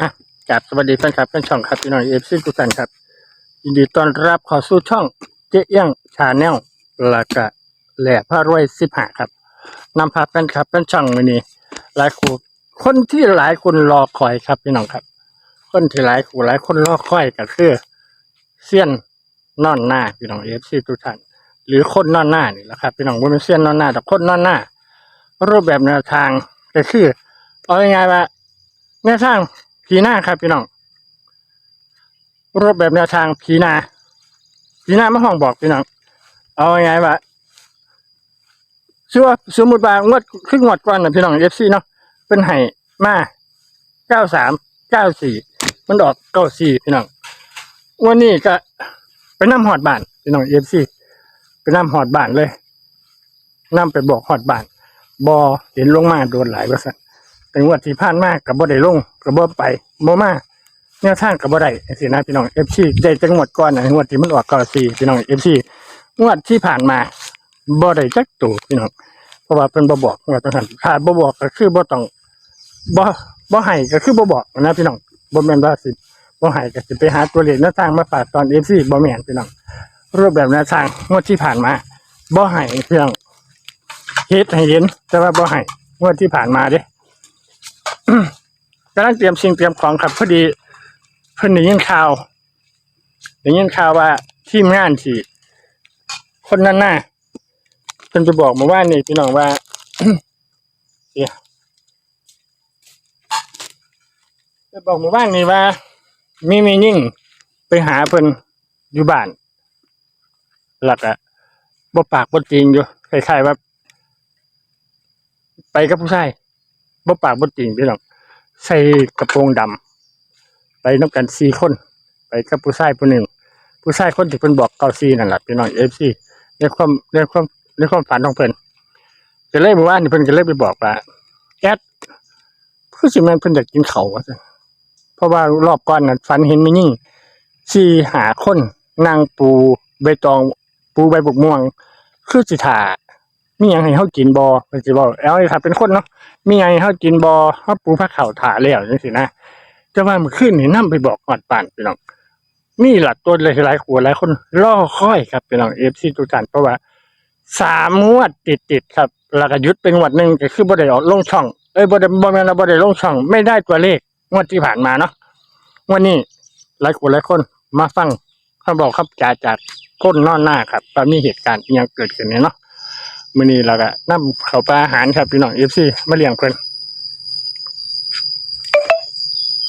อะกราบสวัสดีแฟนคลับแฟนช่องครับพี่น้องเอฟซีทุกท่านครับ ยินดีต้อนรับเขอสู่ช่องเจ๊เอี้ยงชาแนลและก็แหล่พระรวยสิบหาครับนำพาแฟนคลับแฟนช่องวันนี้ หลายคนคนที่หลายคนรอคอยครับพี่น้องครับ คนที่หลายคนหลายคนรอคอยก็คือเซียนนอนหน้าพี่น้องเอฟซีทุกท่านหรือคนนอนหน้านี่แหละครับพี่น้องบ่แม่นเซียนนอนหน้าแต่คนนอนหน้า รูปแบบแนวทางก็คือเอาง่ายๆว่าแนวทาง ผีหน้าครับพี่น้องรูปแบบแนวทางผีนาผีนามาห้องบอกพี่น้องเอาไงว่าชื่อว่าสมมติว่างวดครึ่งงวดก่อนนะพี่น้องเอฟซีเนาะเป็นไห้มาเก้าสามเก้าสี่มันออกเก้าสี่พี่น้องวันนี้ก็ไปน้ำหอดบ้านพี่น้องเอฟซีไปน้ำหอดบ้านเลยน้ำไปบอกหอดบ้านบอเห็นลงมาโดนหลายว่าสันเป็ งวดที่ผ่านมากกับบ่ได้ลงกับบ่ไปบ่มาแนวทางกับบ่ได้สินะพี่น้องเอฟซีได้จังหวัดก่อนนะงวดที่มันออกเก้าสี่พี่น้องเอฟซีงวดที่ผ่านมาบ่ได้จักตัวพี่น้องเพราะว่าเป็นบ่บอกงวดต้องหันถ้าบ่บอกก็คือบ่ต้องบ่บ่ให้ก็คือบ่บอกนะพี่น้องบ่แม่นว่าสิบ่ให้ก็สิไปหาตัวเลขแนวทางมาฝากตอนเอฟซีบ่แม่นพี่น้องรูปแบบแนวทางงวดที่ผ่านมาบ่ให้พี่น้องเฮ็ดให้เห็นแต่ว่าบ่ให้งวดที่ผ่านมาเด้ กำลังเตรียมสิ่งเตรียมของครับพอดีเพิ่นได้ยินข่าวได้ยินข่าวว่าทีมงานที่คนนั้นน่ะเพิ่นไปบอกมาว่านี่พี่น้องว่าเสียไปบอกมาว่านี่ว่า มีมียิ่งไปหาเพิ่นอยู่บ้าน หลักอะบ่ปากบ่จริงอยู่คล้ายๆว่า ไปกับผู้ชาย บ่ปากบ่จริงพี่น้องใส่กระโปรงดำไปนับกันสี่คน ไปกับผู้ชายผู้หนึ่ง ผู้ชายคนที่เพิ่นบอกเก้าซีนั่นแหละพี่น้องเอฟซีในความในความในความฝันของเพิ่นจะเลยบอกว่านี่เพิ่นก็เลยไปบอกว่าแอดผู้สิแม่นเพิ่นอยากกินเขาว่าเพราะว่ารอบก่อนนั้นฝันเห็นมียิ่งสี่หาคนนางปูใบตองปูใบบุกม่วงคือสิถ่า มีหยังให้เฮากินบ่เพิ่นสิบอกเอาถ้าเป็นคนเนาะมีหยังให้เฮากินบ่เฮาปูผ้าขาถาแล้วจังซี่นะจะว่ามื่อคืนนี่นํไปบอกหอดป่านพี่น้องมีหลักตัวเลยหลายขัวหลายคนล่อค่อยครับพี่น้องเอฟซีทุกท่านเพราะว่าสามงวดติดติดๆครับแล้วก็หยุดเป็นงวดหนึ่งก็คือบ่ได้ออกลงช่องเอ้ยบ่ได้บ่แม่นบ่ได้ลงช่อง ไม่ได้ตัวเลขงวดที่ผ่านมาเนาะวันนี้หลายคนหลายคนมาฟังคำบอกคำจาจากคนนอนหน้าครับว่ามีเหตุการณ์ยังเกิดขึ้นเนี่ยเนาะ มื้อนี้เราก็นำเข้าวปลาอาหารครับพี่น้อง FC มาเลี้ยงเพิ่น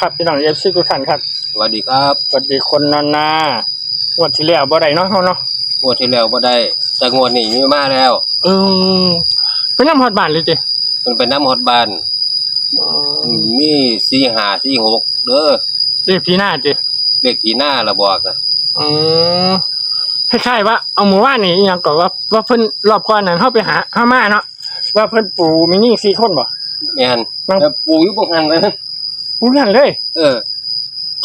ครับพี่น้อง FC ทุกท่านครับสวัสดีครับสวัสดีคนนอนนางวดที่แล้วบ่ได้เนาะเฮาเนาะงวดที่แล้วบ่ได้ แต่งวดนี้มีมาแล้ว เออไปนำฮอดบ้านเลยติมันเป็นน้ำฮอดบ้าน มีสี่ห้าสี่หกเด้อเรียกพี่หน้าติเลขที่หน้าละบอกนะอืม คล้ายๆว่าเอาหมู่บ้านนี่อิหยังก็ว่าว่าเพิ่นรอบก่อนนั้นเฮาไปหาเฮามาเนาะว่าเพิ่นปู่มีนี่4คนบ่ แม่นมันแล้วปลูกอยู่บ่หันเลยปู่นั่นเลยเออ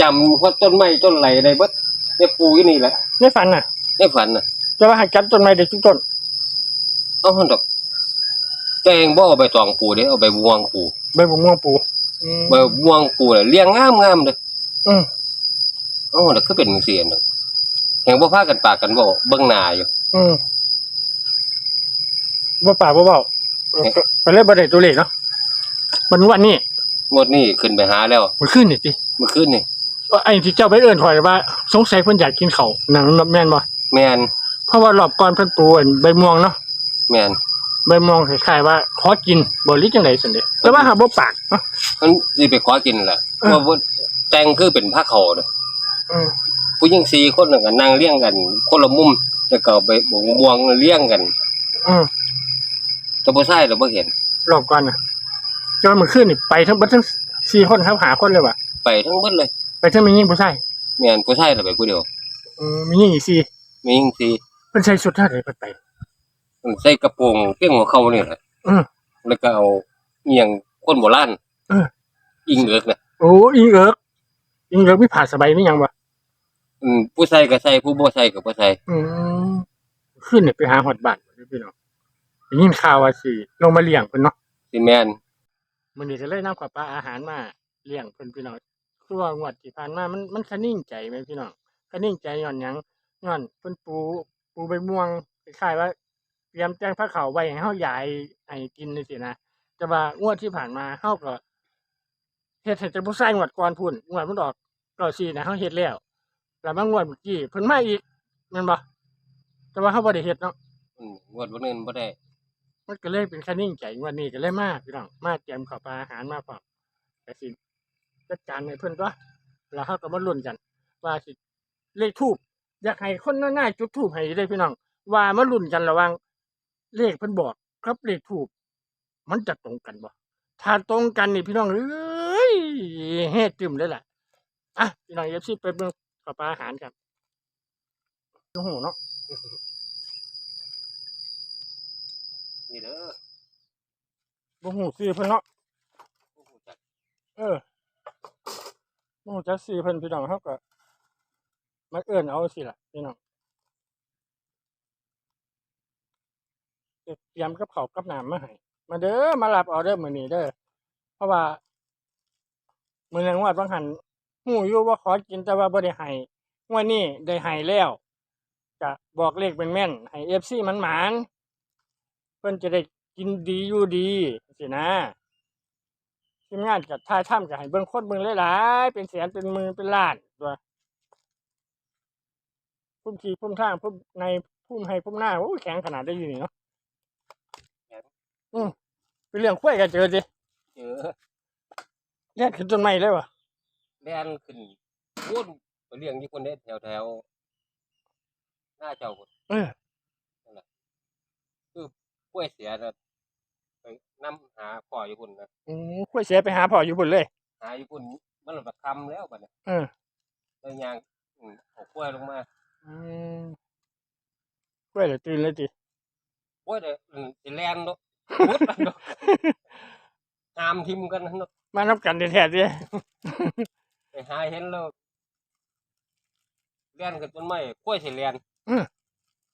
จำว่าต้นไม้ต้นไหลได้เบิดได้ปลูกอยู่นี่แหละในฝันน่ะในฝันน่ะจะว่าให้จับต้นไม้ได้ทุกต้นเอาหั่นดอกแต่งบ่เอาใบตองปลูกเด้เอาใบม่วงปลูกใบบุม่วงปู่อืมใบม่วงปลูกน่ะเลี้ยงงามๆเด้ออืม เอาหั่นดอกคือเป็นจังซี่น่ะ แห่งบ่พากันปากกันบ่เบิ่งหน้าอยู่ อืมบ่ปากบ่เว้าไปเลยบ่ได้ตัวเลขเนาะมันวันนี้งวดนี้ขึ้นไปหาแล้วมันขึ้นนี่ติเมื่อคืนนี่ว่าไอ้ที่เจ้าไปเอิ้นข่อยว่า สงสัยเพิ่นอยากกินข้าวหนังแม่นบ่แม่นเพราะว่ารอบก่อนเพิ่นปูอั่นใบม่วงเนาะแม่นใบม่วงคล้ายๆว่าขอกินบ่หรือจังได๋ซั่นเด้แต่ว่าหาบ่ปากเนาะ มันสิไปขอกินแหละเออ ว่าบ่แต่งคือเป็นผ้าเขาวน่ะอืม ผู้หญิงสี่คนน่ะก็นั่งเลี้ยงกัน คนละมุมแล้วก็เอาไปบงม่วงเลี้ยงกันอืมแต่ผู้ชายเราบ่เห็น รอบก่อนน่ะจนมื้อคืนนี่ไปทั้งเบิดทั้ง4คนครับหาคนเลยว่ะไปทั้งเบิดเลยไปทั้งมีหญิงผู้ชายแม่นผู้ชายเราไปผู้เดียวอืมมีหญิงอีกสี่มีหญิงสี่เพิ่นใส่ชุดเท่าใดเพิ่นไป มันใส่กระโปรงเพียงหัวเข่านี่แหละอืม แล้วก็เอาเอียงคนโบราณเออ อิงเอิกน่ะโอ้อิงเอิกอิงเอิกมีผ้าสบายมีหยังบ่ อืมผู้ใส่ก็ใส่ผู้บ่ใส่ก็บ่ใส่อืมขึ้นนี่ไปหาฮอดบ้านเด้อพี่น้องได้ยินข่าวว่าสิลงมาเลี้ยงเพิ่นเนาะสิแม่นมื้อนี้ก็เลยนำข้าวปลาอาหารมาเลี้ยงเพิ่นพี่น้องคือว่างวดที่ผ่านมามันมันคะนิ่งใจไหมพี่น้องคะนิ่งใจย้อนหยังย้อนเพิ่นปูปูใบม่วงคล้ายๆว่าเตรียมแจ้งพระเขาวไว้ให้เฮายายให้กินจังซี่นะแต่ว่างวดที่ผ่านมาเฮาก็เฮ็ดให้แต่ผู้ชายงวดก่อนพุ่นงวดมันออกก็สี่นะเฮาเฮ็ดแล้ว แล้วมางวดเมื่อกี้เพิ่นมาอีกแม่นบ่แต่ว่าเฮาบ่ได้เฮ็ดเนาะอืมงวดวันนึงบ่ได้มันก็เลยเป็นคะนิ่งใจงวันนี้ก็เลยมาพี่น้องมาเตรียมข้าวปลาอาหารมาพร้อมแต่สิจัดการให้เพิ่นตัวแล้วเฮาก็มาลุ้นกัน ว่าสิเลขทูบอยากให้คนหน้าๆจุดทูบให้ได้พี่น้อง ว่ามาลุ้นกันระหว่างเลขเพิ่นบอกกับเลขทูบมันจะตรงกันบ่ถ้าตรงกันนี่พี่น้องเอ้ยเฮ็ดตึมเลยล่ะอะพี่น้อง FC ไปเบิ่ง ข้าวปลาอาหารครับโอ้โหเนาะนี่เด้อบ่ฮู้ชื่อเพิ่นเนาะบ่ฮู้จักเออโอ้จักสี่เพิ่นพี่น้องเขาก็มาเอิ้นเอาสิล่ะพี่น้องเตรียมกับเขาวกับน้ำมาให้มาเด้อมารับออเดอร์มื้อนี้เด้อเพราะว่ามื้อนั้นงวดบางหัน ฮู้อยู่ว่าขอกินแต่ว่าบ่ได้ให้งวดนี้ได้ให้แล้วจะบอกเลขเป็นแม่นให้ FC มันหมานเพิ่นจะได้กินดีอยู่ดีสินะทีมงานกับท่ายถ้ำกับให้เบิ่งคนเบิ่งหลายๆเป็นแสนเป็นหมือเป็นล้านตัวพุ่มขี่พุ่มทางพุ่มในพุ่มให้พุ่มหน้าโอ้ยแข็งขนาดได้อยู่นี่เนาะอืมเป็นเรื่องคุ้ยกันเจอสิเจอแยกขึ้นต้นไม้เลยวะ แล่นขึ้นวนไปเลี้ยงอยู่คนเด้แถวแถวๆหน้าเจ้าพุ่นเออ กล้วยเสียน่ะไปนำหาพ่ออยู่พุ่นนะอืมคุ้ยเสียไปหาพ่ออยู่บุญเลย หาอยู่พุ่นมันบัดคำแล้วบัดนี้เออ เลยยางอืมเอากล้วยลงมาอืมคุ้ยเลยตื่นเลยจิกล้วยเด้ออืมสิแล่นเนาะมุดมันเนาะตามทิมกันเนาะ มานับกันแท้ๆสิ ไปหาเห็นแล้วเลียนกันต้นไม้กล้วยสิเลียนอืม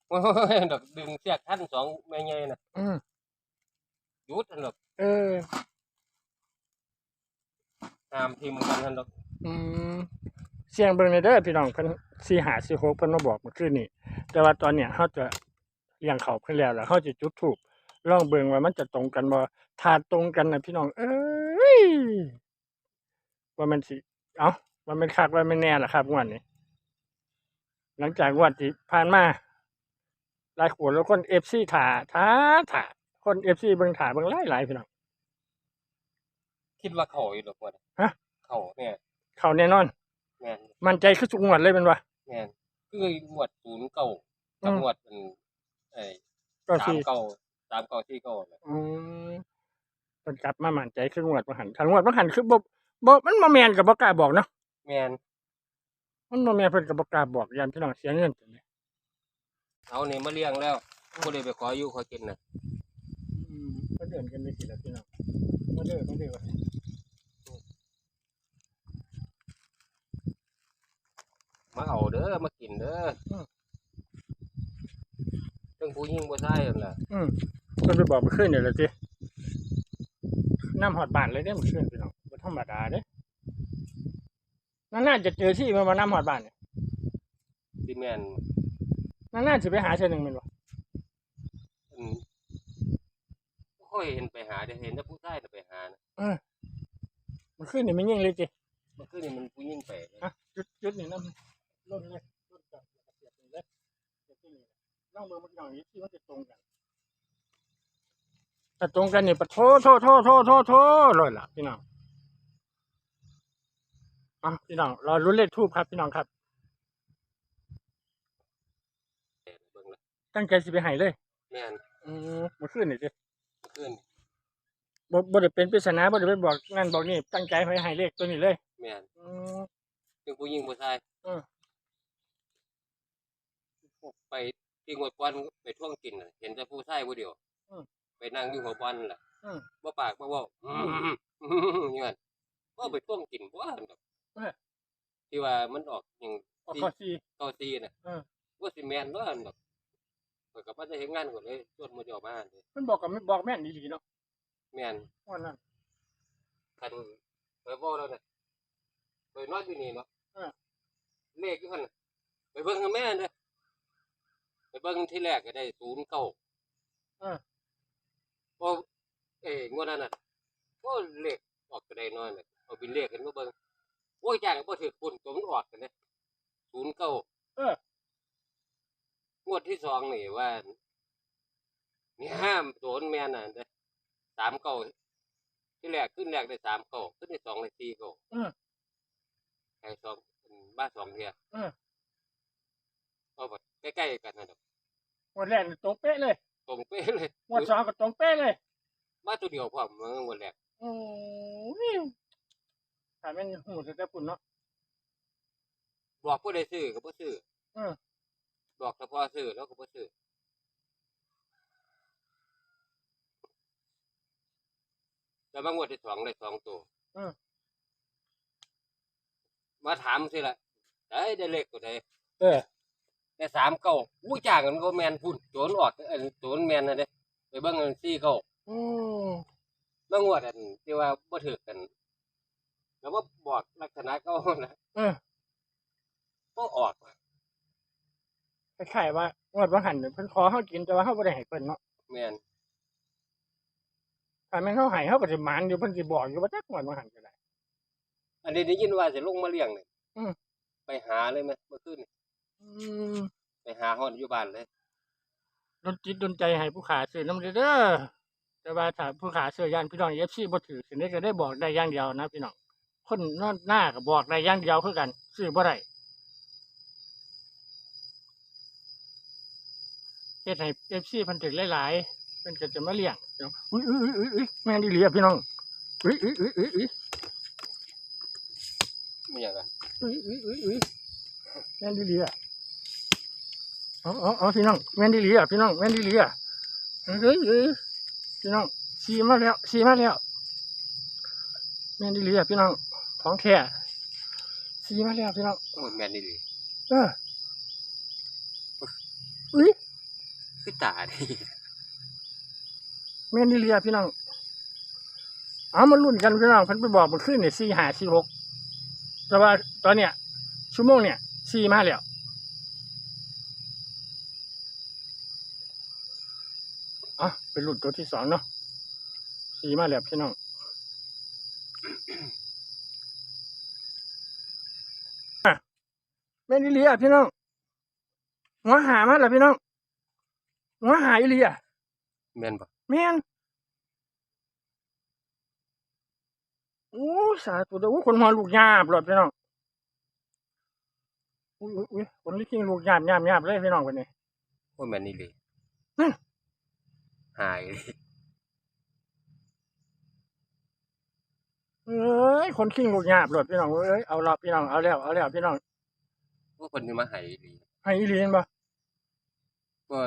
โอ้ยดอกดึงเสียกขั้นสองแม่ใหญ่น่ะอืมหยุดอันดอกเออ ตามทีมกันอันดอกอืมเสียงเบิ่งในเด้อพี่น้องเพิ่นสี่หาสี่หกเพิ่นมาบอกเมื่อคืนนี้แต่ว่าตอนเนี้ยเฮาจะเลี้ยงเขาเพิ่นแล้วแล้วเฮาจะจุดธูปลองเบิ่งว่ามันจะตรงกันบ่ถ้าตรงกันน่ะพี่น้อง เอ้ยว่ามันสิ เอ้าว่ามันคักว่ามันแน่ล่ะครับงวดนี้ หลังจากงวดที่ผ่านมาหลายคนแล้วคน FC ถ่าถ่าถ่าคน FC เบิ่งถ่าเบิ่งหลายๆพี่น้องคิดว่าเขาอยู่ดอกว่าฮะ เขาเนี่ยเขาแน่นอนแม่นมั่นใจคือทุกงวดเลยเป็นว่าแม่นคืองวดศูนย์เก่ากับอืมงวดอันไอ้ก็สาสิมเก่าสามเก่าที่เก่าน่ะอืมมันกลับมามั่นใจคืองวดมาหันทางงวดมาหันคือบ่บ่ มันบ่แม่นกับบ่กล้าบอกเนาะแม่นมันบ่แม่นเพิ่นก็บ่กล้าบอกยามพี่น้องเสียเงินจังเลยเอานี่มาเลี้ยงแล้วบ่ได้ไปขออยู่ขอกินน่ะอืมก็เดินกันไปสิล่ะพี่น้องมาเด้อมาเด้อว่ามาเอาเด้อมากินเด้อเรื่องผู้หญิงผู้ชายนั่นล่ะอืมเพิ่นไปบอกเมื่อคืนนี่แหละสิน้ำฮอดบ้านเลยเด้อเมื่อคืนพี่น้องบ่ ธรรมดาเด้นานๆจะเจอที่มันมาน้ำฮอดบ้านเนี่ยที่แม่นนานๆสิไปหาเทื่อหนึงแม่นบ่อืมบ่ค่อยเห็นไปหาได้เห็นแต่ผู้ชายน่ะไปหานะเมื่อคืนนี่มันยิงเลยสิมันคือนี่มันผู้หญิงไปฮะจุดจุดนี่น้ำล้นเลยล้นจับเสียบนี่เลยเสียบที่นี่ลองเบิ่งมันหน่อยที่มันจะตรงกันถ้าตรงกันนี่ปะโทโทโทโทโทโทเลยล่ะพี่น้อง อะพี่น้องรอรุ้นเลขทูบครับ พี่น้องครับเบิ่งละตั้งใจสิไปให้เลยแม่นอืมเมื่อคืนนี่สิมันคือนี่บ่บ่ได้เป็นปริศนาบ่ได้ไปบอกนั่นบอกนี่ตั้งใจไปให้เลขตัวนี้เลย แม่นอืม เป็นผู้หญิงผู้ชายเออ ไปที่งวดก่อนไปท่วงกินน่ะเห็นแต่ผู้ชายผู้เดียวไปนั่งอยู่หัวบอลน่ะบ่ปากบ่เว้าอืมอย่างนั้นบ่ไปท่วงกินบ่หั่นดอก ที่ว่ามันออกหยังออกข้อสี่เกาซีน่ะเออ ว่าสิแม่นบ่หั่นดอกข้อยก็บ่ได้เฮ็ดงานก่อนเลยชวนหมู่เจ้ามาหั่นเด้มันบอกกับบอกแม่นดีๆเนาะแม่นว่านั่นคันไปเว้าแล้วน่ะไปนอนอยู่นี่เนาะเออ เลขอยู่หั่นน่ะไปเบิ่งกับแม่เด้อไปเบิ่งที่แรกก็ได้ศูนย์เก้า เออ พอเอ้งวดนั้นน่ะโอ้เลขออกก็ได้น้อยเลยเอาเป็นเลขกันมาเบิ่ง โอ้ยจ้างบ่ถือปุ่นตัวมันออกกันเด้ศูนย์เก้าเอองวดที่สองนี่ว่านี่ห้ามโดนแม่น่ะเด้สามเก้าที่แรกขึ้นแรกได้สามเก้าขึ้นที่สองได้สี่เก้าเออไอ้สองบ้านสองเทียเออเอาแบบใกล้ๆกันนะดอกงวดแรกนี่ตรงเป๊ะเลยตรงเป๊ะเลยงวดสองก็ตรงเป๊ะเลยมาตัวเดียวพร้อมเมื่อวันแรกโอ้ย ถ้าแม่นหูแต่ปุ่นเนาะ บอกผู้ใดซื้อก็บ่ซื้อเออ บอกเฉพาะซื้อแล้วก็บ่ซื้อแต่บางงวดที่สองได้สองตัวเออ มาถามสิละได้ได้เลขตัวใดเออ ได้สามเก้าอู้จ้างกันก็แมนพุ่นโจนออกเอันโจนแมนนะเด้ไปเบิ่งอันสี่เก้า อืมบางงวดอันที่ว่าบ่ถือกัน แล้วว่าบอกลักษณะเก่านะเออก็ออกคล้ายๆว่างวดว่าหันเพิ่นขอเฮากินแต่ว่าเฮาบ่ได้ให้เพิ่นเนาะแม่นถ้าแม่นเฮาให้เฮาก็สิหมานอยู่เพิ่นสิบอกอยู่ว่าจักงวดว่าหันก็ได้ อันนี้ได้ยินว่าจะลงมาเลี้ยงนี่อืมไปหาเลยไหมเมื่อคืนนี่อืมไปหาฮอดอยู่บ้านเลยดนจิตดนใจให้ผู้ขาซื้อนำเด้อแต่ว่าถ้าผู้ขาซื้อย่านพี่น้อง FC บ่ถือสิได้ก็ได้บอกได้อย่างเดียวนะพี่น้อง คนนอนหน้าก็บอกได้อย่างเดียวคือกันซื้อบ่ได้เฮ็ดให้ FC เพิ่นถึกหลายๆเพิ่นก็จะมาเลี้ยงเดี๋ยวอุ้ยอุ้ยอุ้ยอุ้ยแม่นดีเหลียพี่น้องอุ้ยอุ้ยอุ้ยอุ้ยอุ้ยมีอย่างนั้นอุ้ยอุ้ยอุ้ยอุ้ยแม่นดีเหลียเอาเอาเอาพี่น้องแม่นดีเหลียพี่น้องแม่นดีเหลียเฮ้ยเฮ้ยพี่น้องสีมาแล้วสีมาแล้วแม่นดีเหลียพี่น้อง ของแท้สีมาแล้วพี่น้องโอ้ยแม่นนี่ดีเอออุ้ยคือตาดีแม่นดีเหลียพี่น้องเอามาลุ้นกันพี่น้องเพิ่นไปบอกมันขึ้นเนี่ยสี่ห้าสี่หกแต่ว่าตอนเนี้ยชั่วโมงเนี่ยสี่มาแล้วอะเป็นรุ่นตัวที่สองเนาะสีมาแล้วพี่น้อง อะ แม่นอีเลียพี่น้องหัวหามาแล้วพี่น้องหัวหาอีเลียแม่นบ่แม่นโอ้สาธุเด้อโอ้คนหัวลูกยาบหลดพี่น้องอุ้ยอุ้ยอุ้ยคนที่กินลูกยาบยาบยาบเลยพี่น้องคนนี้โอ้ยแม่นนี่ดีนั่น หายเลยเอ้ยคนขิงลูกยาบหลดพี่น้องเอ้ยเอาละพี่น้องเอาแล้วเอาแล้วพี่น้อง ว่าคนที่มาใหายดีให้อีเลียนบ่ก็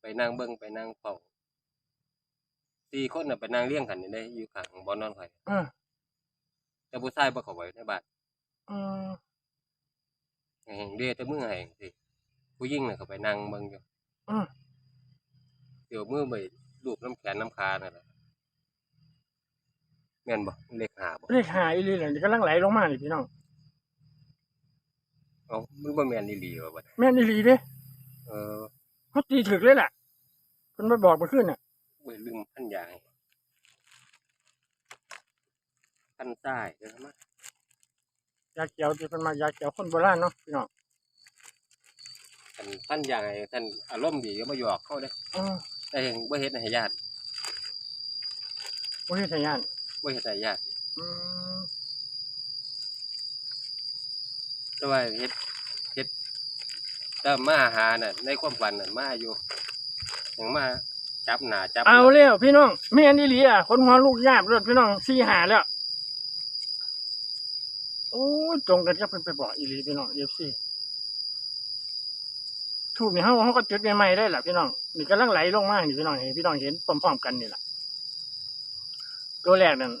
ไปนั่งเบิ่งไปนั่งเฝ้าสี่คนน่ะไปนั่งเลี้ยงกันนี่ได้อยู่ข้างบ่อนอนข่อยอ่าแต่ผู้ชายบ่เข้าไปในบ้านอืมแห่งเดแต่มือแห่งสิผู้หญิงน่ะเขาไปนั่งเบิ่งอยู่อืมเดี๋ยวมือไปลูบน้ำแขนน้ำคานั่นแหละแม่นบ่เลขหาบ่เลขหาอีเลียนกำลังไหลลงมานี่พี่น้อง เอ้ามันบ่แม่นอีหลีว่าบัดแม่นอีหลีเด้เออเขาตีถึกเลยแหละเพิ่นมาบอกเมาขึ้นน่ะเว้ยลืมพันยางพันใต้เด้อมายาเขียวที่เพิ่นมายาเขียวคนโบราณเนาะพี่น้องพันพันยางให้ท่านอารมณ์ดีก็มาหยอกเขาเด้ออืมแต่เห็นบ่เฮ็ดให้ญาติบ่เฮ็ดให้ย่านบ่เฮ็ดให้ญาติอืม แต่ว่าเฮ็ดเฮ็ดแต่มาหาน่ะ ในความฝันน่ะมาอยู่ยังมาจับหน้าจับหลังเอาแล้วพี่น้องแม่นอีหลีอะคนหัวลูกยาบรถพี่น้องสี่หาแล้วโอ้ยตรงกันกับเพิ่นไปบอกอีหลีพี่น้อง FC ถูกนี่เฮาเฮาก็จุดใหม่ๆได้ล่ะพี่น้องนี่กำลังไหลลงมานี่พี่น้องเห็นพี่น้องเห็นพร้อมๆกันนี่ล่ะตัวแรกนั่น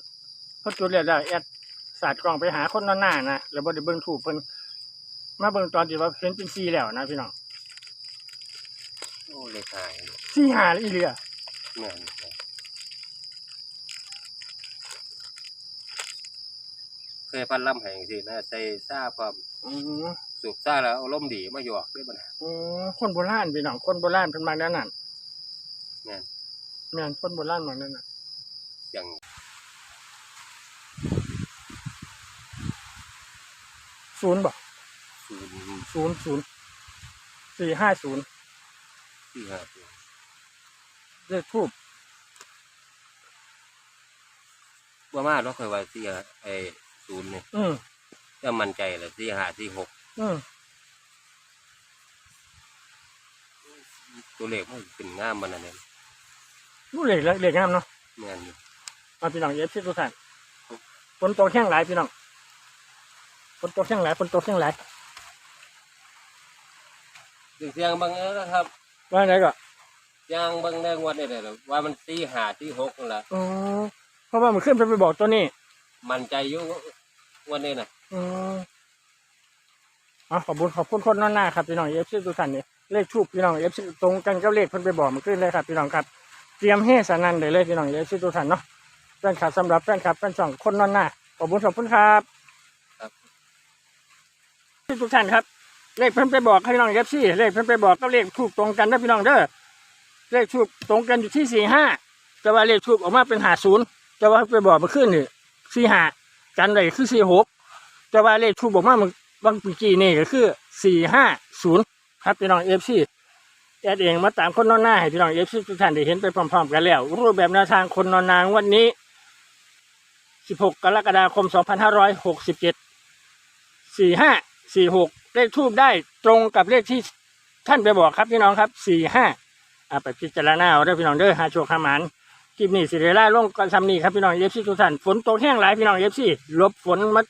พอจุดแรกได้แอดสาดกล้องไปหาคนนอนหน้านะแล้วบ่ได้เบิ่งถูกเพิ่น มาเบิ่งตอนที่ว่าเห็นเป็นสีแล้วนะพี่น้องโอ้เลขหายสีหาอีหลีอะแม่นเคยพันลำแห่งสินะใส่ซ่าความอืมสูบซ่าแล้วอารมณ์ดีมาหยอกด้วยบ่นะอืมคนโบราณพี่น้องคนโบราณเป็นมาแล้วนั่นแม่นแม่นคนโบราณมาแล้วนั่นอย่างศูนย์บ่ศูนย์ ศูนย์ศูนย์สี่ห้าศูนย์ที่ห้าศูนย์เลขทูบว่ามาเนาะเคยว่าที่ห้าไอ้ศูนย์เนี่ยอืมก็มั่นใจเลยที่ห้าที่หกอืมตัวเลขมันขึ้นงามมันนั่นเองรู้เลขแล้วเลขงามเนาะแม่นอยู่เอาพี่น้องเอฟซีทุกท่านฝนตกแห้งหลายพี่น้องฝนตกแห้งหลายฝนตกแห้งหลาย เสียงบางเอิญนะครับว่าไงก็เสียงบางในงวดนี่แหละว่ามันตีห้าที่หกนั่นแหละอ๋อเพราะว่ามันขึ้นไปไปบอกตัวนี้ มั่นใจอยู่งวันนี้นะอืมอ๋อขอบคุณขอบคุณคนน้อนหน้าครับพี่น้องเอฟซีทุกท่านนี่เลขทูบพี่น้องเอฟซีตรงกันกับเลขเพิ่นไปบอกมันขึ้นเลยครับพี่น้องครับเตรียมเฮสนันเลยเลยพี่น้องเอฟซีทุกท่านเนาะแฟนคลับสำหรับแฟนคลับแฟนช่องคนน้อนหน้าขอบคุณขอบคุณครับทุกท่านครับ เลขเพิ่นไปบอกให้พี่น้องเอฟซีเลขเพิ่นไปบอกก็เลขทูบตรงกันนะพี่น้องเด้อเลขทูบตรงกันอยู่ที่สี่ห้าแต่ว่าเลขทูบออกมาเป็นหาศูนย์แต่ว่าไปบอกมาขึ้นนี่สี่ห้ากันเลยคือสี่หกแต่ว่าเลขทูบออกมามื่อบางปีกี้นี่ก็คือสี่ห้าศูนย์ครับพี่น้องเอฟซีแอดเองมาตามคนนอนหน้าให้พี่น้องเอฟซีทุกท่านได้เห็นไปพร้อมๆกันแล้ว รูปแบบแนวทางคนนอนนางวันนี้ 16 กรกฎาคม 2567สี่ห้าสี่หก เลขทูบได้ตรงกับเลขที่ท่านไปบอกครับพี่น้องครับสี่ห้าอ่าไปพิจารณาเอาได้พี่น้องเด้อหาโชคหาหมันคลิปนี้สิเรล่าลงกันซัมนี่ครับพี่น้องเอฟซีทุกท่านฝนตกแห้งหลายพี่น้องเอฟซีลบฝนมา